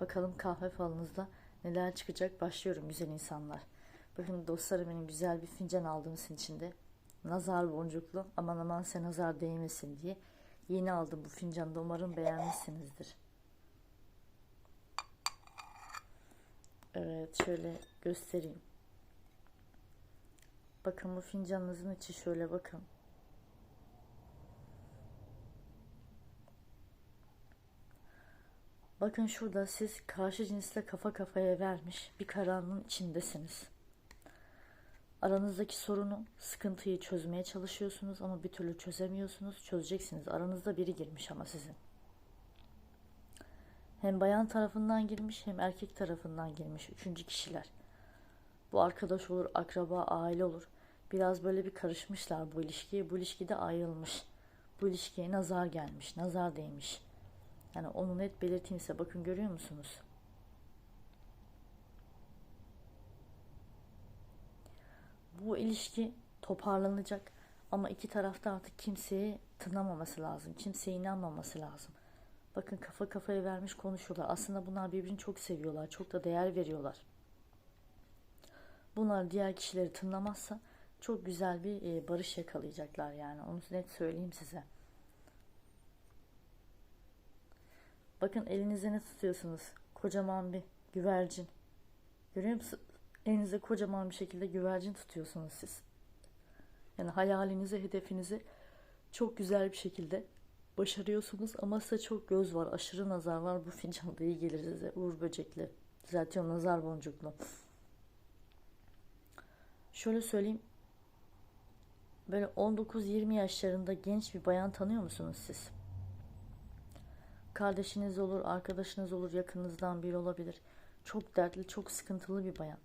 Bakalım kahve falınızda neler çıkacak. Başlıyorum güzel insanlar. Bakın dostlarım benim güzel bir fincan aldım sizin için de. Nazar boncuklu. Aman aman sen nazar değmesin diye. Yeni aldım bu fincanı da. Umarım beğenmişsinizdir. Evet şöyle göstereyim. Bakın bu fincanınızın içi şöyle bakın. Bakın şurada siz karşı cinsle kafa kafaya vermiş bir karanlığın içindesiniz. Aranızdaki sorunu, sıkıntıyı çözmeye çalışıyorsunuz ama bir türlü çözemiyorsunuz. Çözeceksiniz. Aranızda biri girmiş ama sizin. Hem bayan tarafından girmiş hem erkek tarafından girmiş. Üçüncü kişiler. Bu arkadaş olur, akraba, aile olur. Biraz böyle bir karışmışlar bu ilişkiye. Bu ilişkide ayrılmış. Bu ilişkiye nazar gelmiş, nazar değmiş. Yani onu net belirteyim size. Bakın görüyor musunuz? Bu ilişki toparlanacak ama iki tarafta artık kimseyi tınamaması lazım. Kimseye inanmaması lazım. Bakın kafa kafaya vermiş konuşuyorlar. Aslında bunlar birbirini çok seviyorlar. Çok da değer veriyorlar. Bunlar diğer kişileri tınlamazsa çok güzel bir e, barış yakalayacaklar yani. Onu net söyleyeyim size. Bakın elinize ne tutuyorsunuz? Kocaman bir güvercin. Görüyor musunuz? Elinizde kocaman bir şekilde güvercin tutuyorsunuz siz. Yani hayalinizi, hedefinizi çok güzel bir şekilde başarıyorsunuz ama size çok göz var, aşırı nazar var. Bu fincanda iyi gelir size. Uğur böcekli. Düzeltiyorum nazar boncuklu. Şöyle söyleyeyim. Böyle 19-20 yaşlarında genç bir bayan tanıyor musunuz siz? Kardeşiniz olur, arkadaşınız olur, yakınınızdan biri olabilir. Çok dertli, çok sıkıntılı bir bayan.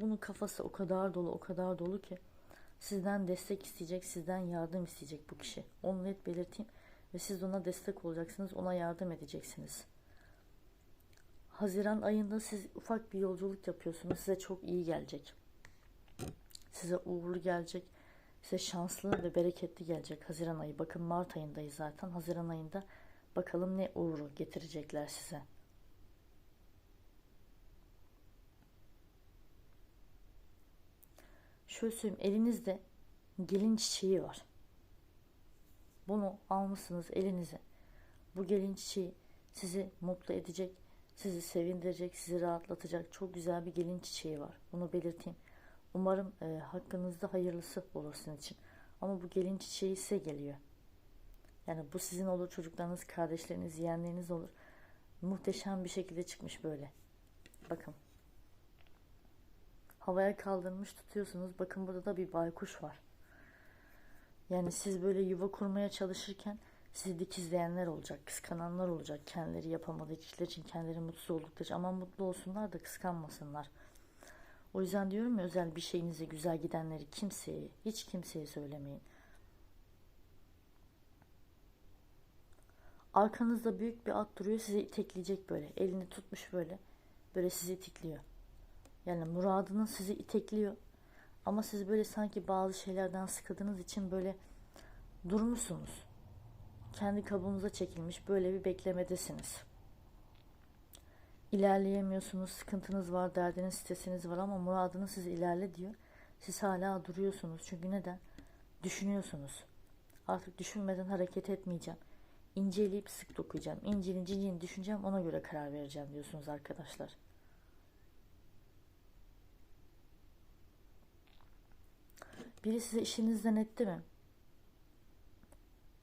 Bunun kafası o kadar dolu, o kadar dolu ki sizden destek isteyecek, sizden yardım isteyecek bu kişi. Onu net belirteyim ve siz ona destek olacaksınız, ona yardım edeceksiniz. Haziran ayında siz ufak bir yolculuk yapıyorsunuz. Size çok iyi gelecek. Size uğurlu gelecek. Size şanslı ve bereketli gelecek Haziran ayı. Bakın Mart ayındayız zaten. Haziran ayında Bakalım ne uğru getirecekler size. Şöyle söyleyeyim elinizde gelin çiçeği var. Bunu almışsınız elinize. Bu gelin çiçeği sizi mutlu edecek, sizi sevindirecek, sizi rahatlatacak çok güzel bir gelin çiçeği var. Bunu belirteyim. Umarım e, hakkınızda hayırlısı olur için. Ama bu gelin çiçeği size geliyor. Yani bu sizin olur, çocuklarınız, kardeşleriniz, yeğenleriniz olur. Muhteşem bir şekilde çıkmış böyle. Bakın. Havaya kaldırmış tutuyorsunuz. Bakın burada da bir baykuş var. Yani siz böyle yuva kurmaya çalışırken sizi dikizleyenler olacak, kıskananlar olacak. Kendileri yapamadığı kişiler için kendileri mutsuz oldukları için. Ama mutlu olsunlar da kıskanmasınlar. O yüzden diyorum ya özel bir şeyinize güzel gidenleri kimseye, hiç kimseye söylemeyin. Arkanızda büyük bir at duruyor sizi itekleyecek böyle. Elini tutmuş böyle. Böyle sizi itekliyor. Yani muradının sizi itekliyor. Ama siz böyle sanki bazı şeylerden sıkıldığınız için böyle durmuşsunuz. Kendi kabuğunuza çekilmiş böyle bir beklemedesiniz. İlerleyemiyorsunuz, sıkıntınız var, derdiniz, stresiniz var ama muradınız sizi ilerle diyor. Siz hala duruyorsunuz. Çünkü neden? Düşünüyorsunuz. Artık düşünmeden hareket etmeyeceğim inceleyip sık dokuyacağım. İncelince yeni düşüneceğim ona göre karar vereceğim diyorsunuz arkadaşlar. Biri size işinizden etti mi?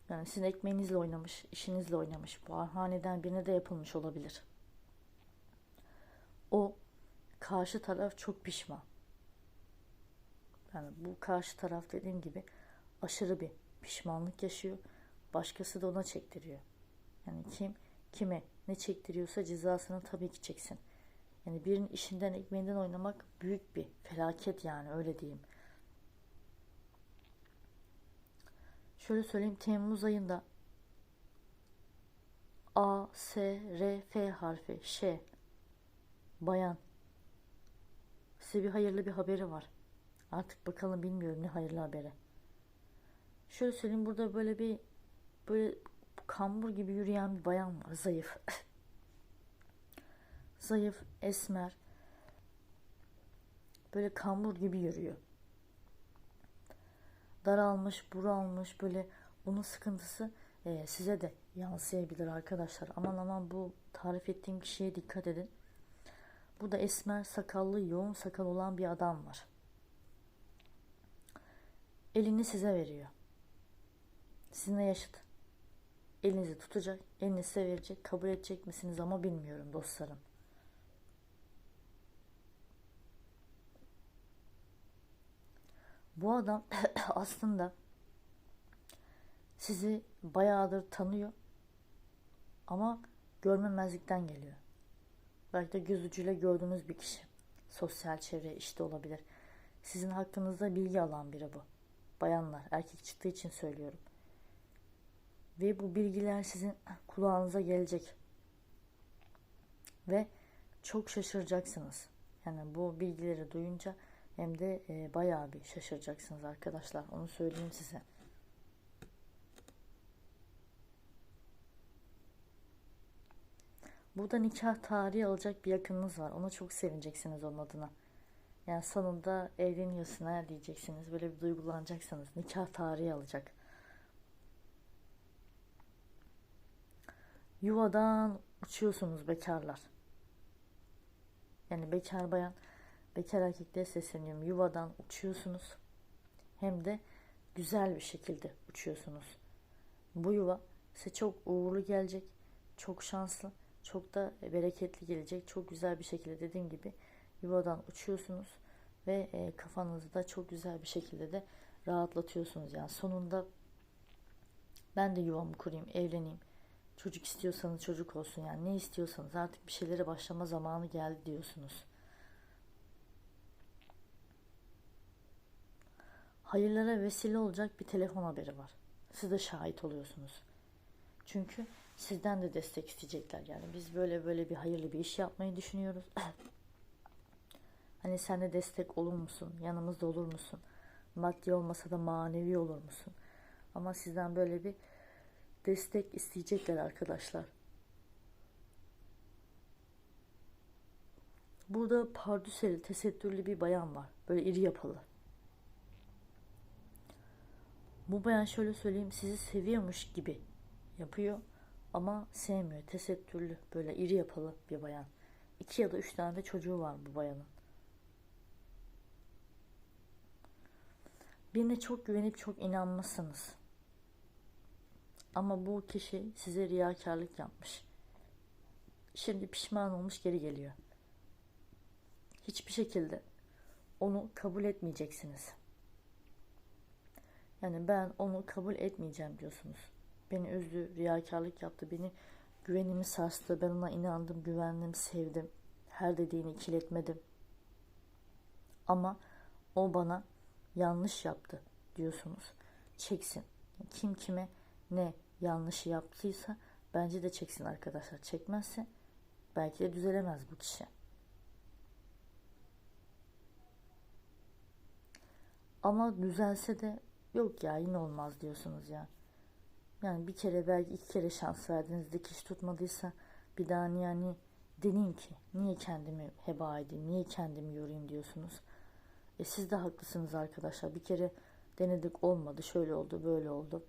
Yani sizin ekmeğinizle oynamış, işinizle oynamış. Bu haneden birine de yapılmış olabilir. O karşı taraf çok pişman. Yani bu karşı taraf dediğim gibi aşırı bir pişmanlık yaşıyor Başkası da ona çektiriyor. Yani kim kime ne çektiriyorsa cezasını tabii ki çeksin. Yani birinin işinden ekmeğinden oynamak büyük bir felaket yani öyle diyeyim. Şöyle söyleyeyim Temmuz ayında A, S, R, F harfi, Ş, bayan. Size bir hayırlı bir haberi var. Artık bakalım bilmiyorum ne hayırlı haberi. Şöyle söyleyeyim burada böyle bir böyle kambur gibi yürüyen bir bayan var zayıf. zayıf, esmer. Böyle kambur gibi yürüyor. Daralmış, buralmış böyle onun sıkıntısı e, size de yansıyabilir arkadaşlar. Aman aman bu tarif ettiğim kişiye dikkat edin. Burada esmer, sakallı, yoğun sakal olan bir adam var. Elini size veriyor. Sizinle yaşıt. Elinizi tutacak, elini size verecek. Kabul edecek misiniz ama bilmiyorum dostlarım. Bu adam aslında sizi bayağıdır tanıyor ama görmemezlikten geliyor. Belki de göz ucuyla gördüğünüz bir kişi. Sosyal çevre işte olabilir. Sizin hakkınızda bilgi alan biri bu. Bayanlar, erkek çıktığı için söylüyorum. Ve bu bilgiler sizin kulağınıza gelecek. Ve çok şaşıracaksınız. Yani bu bilgileri duyunca hem de e, bayağı bir şaşıracaksınız arkadaşlar. Onu söyleyeyim size. Burada nikah tarihi alacak bir yakınınız var. Ona çok sevineceksiniz onun adına. Yani sonunda evleniyorsun ha diyeceksiniz. Böyle bir duygulanacaksınız. Nikah tarihi alacak. Yuvadan uçuyorsunuz bekarlar. Yani bekar bayan, bekar erkeklere sesleniyorum. Yuvadan uçuyorsunuz. Hem de güzel bir şekilde uçuyorsunuz. Bu yuva size çok uğurlu gelecek. Çok şanslı çok da bereketli gelecek. Çok güzel bir şekilde dediğim gibi yuvadan uçuyorsunuz ve e, kafanızı da çok güzel bir şekilde de rahatlatıyorsunuz. Yani sonunda ben de yuvamı kurayım, evleneyim. Çocuk istiyorsanız çocuk olsun yani ne istiyorsanız artık bir şeylere başlama zamanı geldi diyorsunuz. Hayırlara vesile olacak bir telefon haberi var. Siz de şahit oluyorsunuz. Çünkü sizden de destek isteyecekler. Yani biz böyle böyle bir hayırlı bir iş yapmayı düşünüyoruz. hani sen de destek olur musun? Yanımızda olur musun? Maddi olmasa da manevi olur musun? Ama sizden böyle bir destek isteyecekler arkadaşlar. Burada pardüseli, tesettürlü bir bayan var. Böyle iri yapılı. Bu bayan şöyle söyleyeyim sizi seviyormuş gibi yapıyor ama sevmiyor. Tesettürlü, böyle iri yapılı bir bayan. İki ya da üç tane de çocuğu var bu bayanın. Birine çok güvenip çok inanmışsınız. Ama bu kişi size riyakarlık yapmış. Şimdi pişman olmuş geri geliyor. Hiçbir şekilde onu kabul etmeyeceksiniz. Yani ben onu kabul etmeyeceğim diyorsunuz. Beni üzdü, riyakarlık yaptı, beni güvenimi sarstı. Ben ona inandım, güvendim, sevdim. Her dediğini ikiletmedim. Ama o bana yanlış yaptı diyorsunuz. Çeksin. Kim kime ne yanlışı yaptıysa bence de çeksin arkadaşlar. Çekmezse belki de düzelemez bu kişi. Ama düzelse de yok ya yine olmaz diyorsunuz ya. Yani bir kere belki iki kere şans verdiniz dikiş tutmadıysa bir daha niye yani deneyim ki niye kendimi heba edeyim niye kendimi yorayım diyorsunuz. E siz de haklısınız arkadaşlar bir kere denedik olmadı şöyle oldu böyle oldu.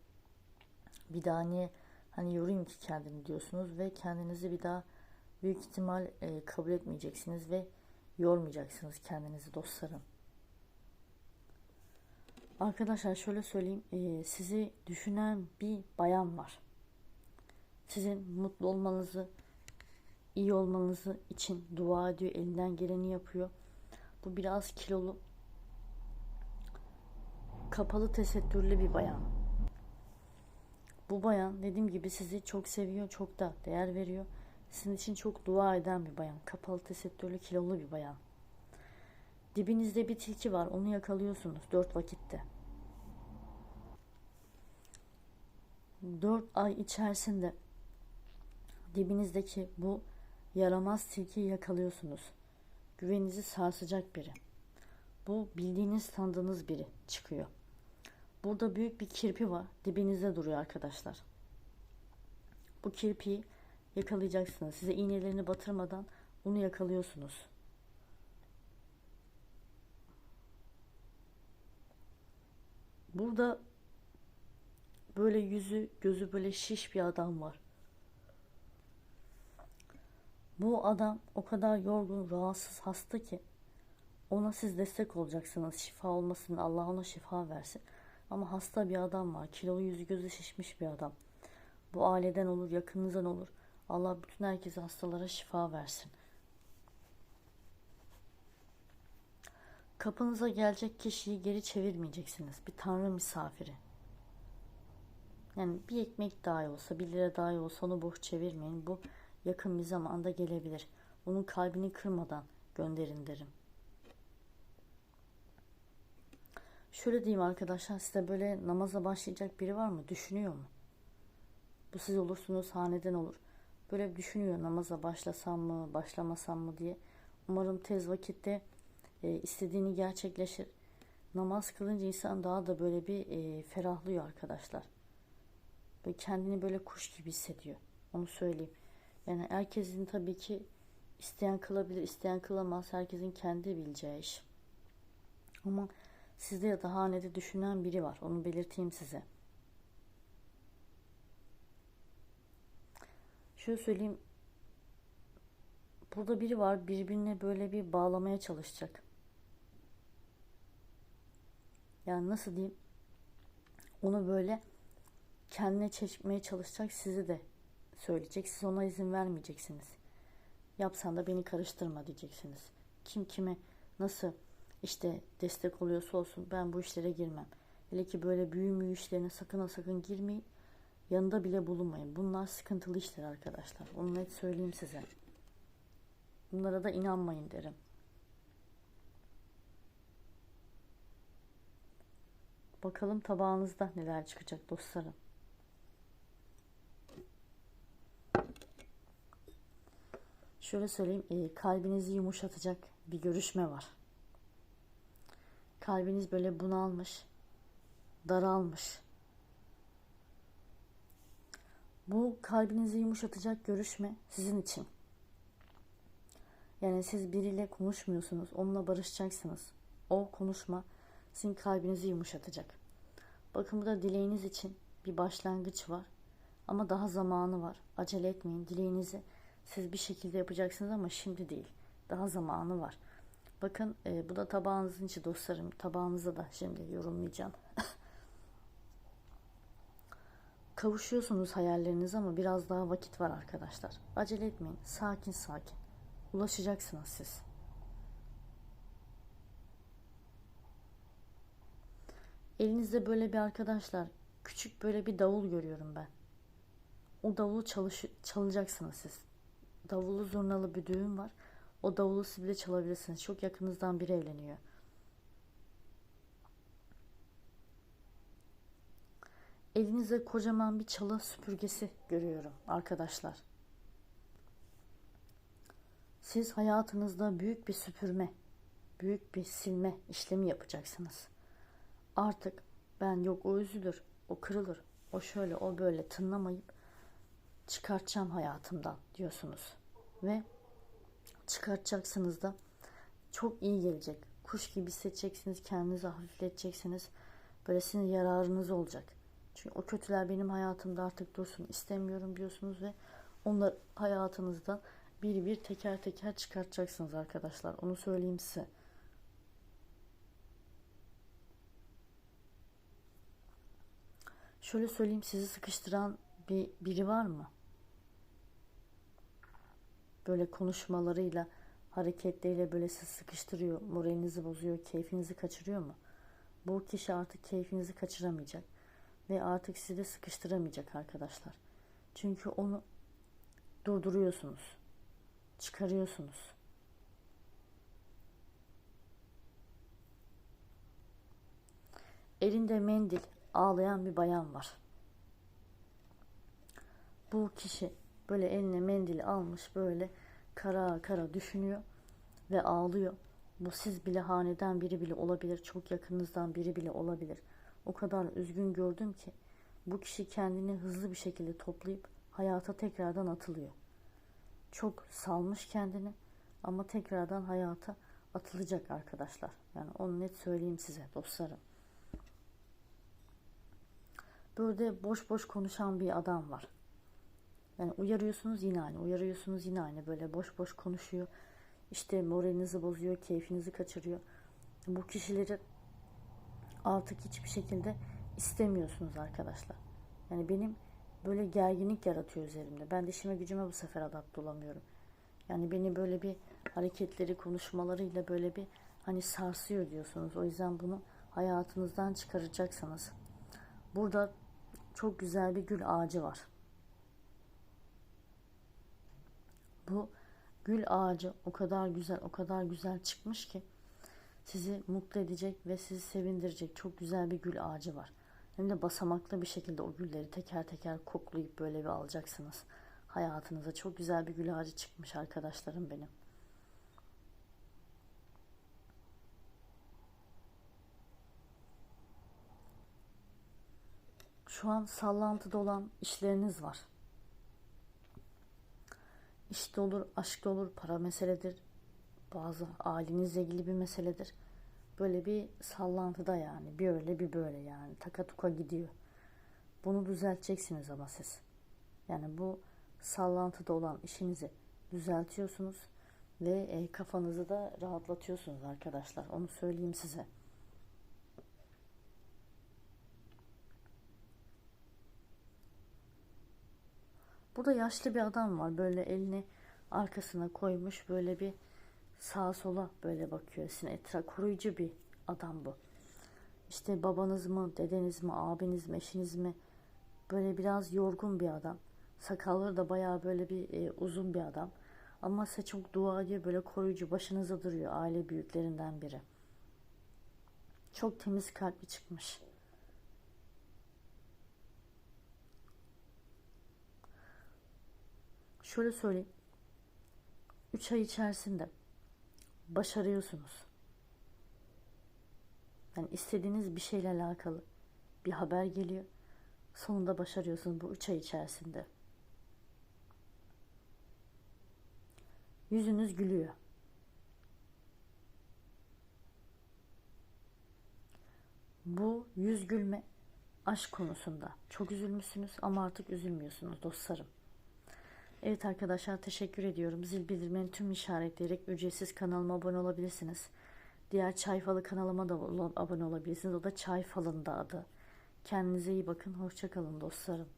Bir daha niye hani yorayım ki kendimi diyorsunuz ve kendinizi bir daha büyük ihtimal e, kabul etmeyeceksiniz ve yormayacaksınız kendinizi dostlarım. Arkadaşlar şöyle söyleyeyim. E, sizi düşünen bir bayan var. Sizin mutlu olmanızı, iyi olmanızı için dua ediyor. Elinden geleni yapıyor. Bu biraz kilolu. Kapalı tesettürlü bir bayan. Bu bayan dediğim gibi sizi çok seviyor, çok da değer veriyor. Sizin için çok dua eden bir bayan. Kapalı tesettürlü kilolu bir bayan. Dibinizde bir tilki var. Onu yakalıyorsunuz dört vakitte. Dört ay içerisinde dibinizdeki bu yaramaz tilkiyi yakalıyorsunuz. Güveninizi sarsacak biri. Bu bildiğiniz tanıdığınız biri çıkıyor. Burada büyük bir kirpi var. Dibinizde duruyor arkadaşlar. Bu kirpiyi yakalayacaksınız. Size iğnelerini batırmadan onu yakalıyorsunuz. Burada böyle yüzü gözü böyle şiş bir adam var. Bu adam o kadar yorgun, rahatsız, hasta ki ona siz destek olacaksınız. Şifa olmasın, Allah ona şifa versin. Ama hasta bir adam var. Kilolu yüzü gözü şişmiş bir adam. Bu aileden olur, yakınınızdan olur. Allah bütün herkese hastalara şifa versin. Kapınıza gelecek kişiyi geri çevirmeyeceksiniz. Bir tanrı misafiri. Yani bir ekmek dahi olsa, bir lira dahi olsa onu boş çevirmeyin. Bu yakın bir zamanda gelebilir. Onun kalbini kırmadan gönderin derim. Şöyle diyeyim arkadaşlar size böyle namaza başlayacak biri var mı? Düşünüyor mu? Bu siz olursunuz haneden olur. Böyle düşünüyor namaza başlasam mı başlamasam mı diye. Umarım tez vakitte e, istediğini gerçekleşir. Namaz kılınca insan daha da böyle bir e, ferahlıyor arkadaşlar. Böyle kendini böyle kuş gibi hissediyor. Onu söyleyeyim. Yani herkesin tabii ki isteyen kılabilir, isteyen kılamaz. Herkesin kendi bileceği iş. Ama sizde ya da hanede düşünen biri var. Onu belirteyim size. Şöyle söyleyeyim. Burada biri var birbirine böyle bir bağlamaya çalışacak. Yani nasıl diyeyim? Onu böyle kendine çekmeye çalışacak sizi de söyleyecek. Siz ona izin vermeyeceksiniz. Yapsan da beni karıştırma diyeceksiniz. Kim kime nasıl işte destek oluyorsa olsun ben bu işlere girmem. Hele ki böyle büyü müyü işlerine sakın ha sakın girmeyin. Yanında bile bulunmayın. Bunlar sıkıntılı işler arkadaşlar. Onu net söyleyeyim size. Bunlara da inanmayın derim. Bakalım tabağınızda neler çıkacak dostlarım. Şöyle söyleyeyim, e, kalbinizi yumuşatacak bir görüşme var. Kalbiniz böyle bunalmış, daralmış. Bu kalbinizi yumuşatacak görüşme sizin için. Yani siz biriyle konuşmuyorsunuz, onunla barışacaksınız. O konuşma sizin kalbinizi yumuşatacak. Bakın burada dileğiniz için bir başlangıç var. Ama daha zamanı var. Acele etmeyin. Dileğinizi siz bir şekilde yapacaksınız ama şimdi değil. Daha zamanı var. Bakın e, bu da tabağınızın içi dostlarım. Tabağınıza da şimdi yorumlayacağım. Kavuşuyorsunuz hayalleriniz ama biraz daha vakit var arkadaşlar. Acele etmeyin. Sakin sakin. Ulaşacaksınız siz. Elinizde böyle bir arkadaşlar küçük böyle bir davul görüyorum ben. O davulu çalış çalacaksınız siz. Davulu zurnalı bir düğün var. O davulu siz bile çalabilirsiniz. Çok yakınızdan biri evleniyor. Elinizde kocaman bir çalı süpürgesi görüyorum arkadaşlar. Siz hayatınızda büyük bir süpürme, büyük bir silme işlemi yapacaksınız. Artık ben yok o üzülür, o kırılır, o şöyle, o böyle tınlamayıp çıkartacağım hayatımdan diyorsunuz. Ve çıkartacaksınız da çok iyi gelecek. Kuş gibi hissedeceksiniz, kendinizi hafifleteceksiniz. Böyle sizin yararınız olacak. Çünkü o kötüler benim hayatımda artık dursun istemiyorum diyorsunuz ve onlar hayatınızdan bir bir teker teker çıkartacaksınız arkadaşlar. Onu söyleyeyim size. Şöyle söyleyeyim sizi sıkıştıran bir biri var mı? Böyle konuşmalarıyla, hareketleriyle böyle sizi sıkıştırıyor, moralinizi bozuyor, keyfinizi kaçırıyor mu? Bu kişi artık keyfinizi kaçıramayacak ve artık sizi de sıkıştıramayacak arkadaşlar. Çünkü onu durduruyorsunuz. Çıkarıyorsunuz. Elinde mendil ağlayan bir bayan var. Bu kişi böyle eline mendil almış böyle kara kara düşünüyor ve ağlıyor. Bu siz bile haneden biri bile olabilir. Çok yakınınızdan biri bile olabilir. O kadar üzgün gördüm ki bu kişi kendini hızlı bir şekilde toplayıp hayata tekrardan atılıyor. Çok salmış kendini ama tekrardan hayata atılacak arkadaşlar. Yani onu net söyleyeyim size dostlarım. Böyle boş boş konuşan bir adam var. Yani uyarıyorsunuz yine aynı, uyarıyorsunuz yine aynı. Böyle boş boş konuşuyor. İşte moralinizi bozuyor, keyfinizi kaçırıyor. Bu kişileri artık hiçbir şekilde istemiyorsunuz arkadaşlar. Yani benim böyle gerginlik yaratıyor üzerimde. Ben de işime gücüme bu sefer adapte olamıyorum. Yani beni böyle bir hareketleri, konuşmalarıyla böyle bir hani sarsıyor diyorsunuz. O yüzden bunu hayatınızdan çıkaracaksınız. Burada çok güzel bir gül ağacı var. Bu gül ağacı o kadar güzel, o kadar güzel çıkmış ki sizi mutlu edecek ve sizi sevindirecek çok güzel bir gül ağacı var. Hem de basamaklı bir şekilde o gülleri teker teker koklayıp böyle bir alacaksınız. Hayatınıza çok güzel bir gül ağacı çıkmış arkadaşlarım benim. Şu an sallantıda olan işleriniz var. İşte olur, aşkta olur, para meseledir. Bazı ailenizle ilgili bir meseledir. Böyle bir sallantıda yani. Bir öyle bir böyle yani. Taka tuka gidiyor. Bunu düzelteceksiniz ama siz. Yani bu sallantıda olan işinizi düzeltiyorsunuz ve e, kafanızı da rahatlatıyorsunuz arkadaşlar. Onu söyleyeyim size. Burada yaşlı bir adam var. Böyle elini arkasına koymuş. Böyle bir sağa sola böyle bakıyor. Sizin etraf koruyucu bir adam bu. İşte babanız mı, dedeniz mi, abiniz mi, eşiniz mi? Böyle biraz yorgun bir adam. Sakalları da bayağı böyle bir e, uzun bir adam. Ama size çok dua ediyor. Böyle koruyucu başınıza duruyor. Aile büyüklerinden biri. Çok temiz kalpli çıkmış. Şöyle söyleyeyim. 3 ay içerisinde başarıyorsunuz. Yani istediğiniz bir şeyle alakalı bir haber geliyor. Sonunda başarıyorsunuz bu 3 ay içerisinde. Yüzünüz gülüyor. Bu yüz gülme aşk konusunda. Çok üzülmüşsünüz ama artık üzülmüyorsunuz dostlarım. Evet arkadaşlar teşekkür ediyorum. Zil bildirimlerini tüm işaretleyerek ücretsiz kanalıma abone olabilirsiniz. Diğer Çay Falı kanalıma da abone olabilirsiniz. O da Çay Falı'nda adı. Kendinize iyi bakın. Hoşçakalın dostlarım.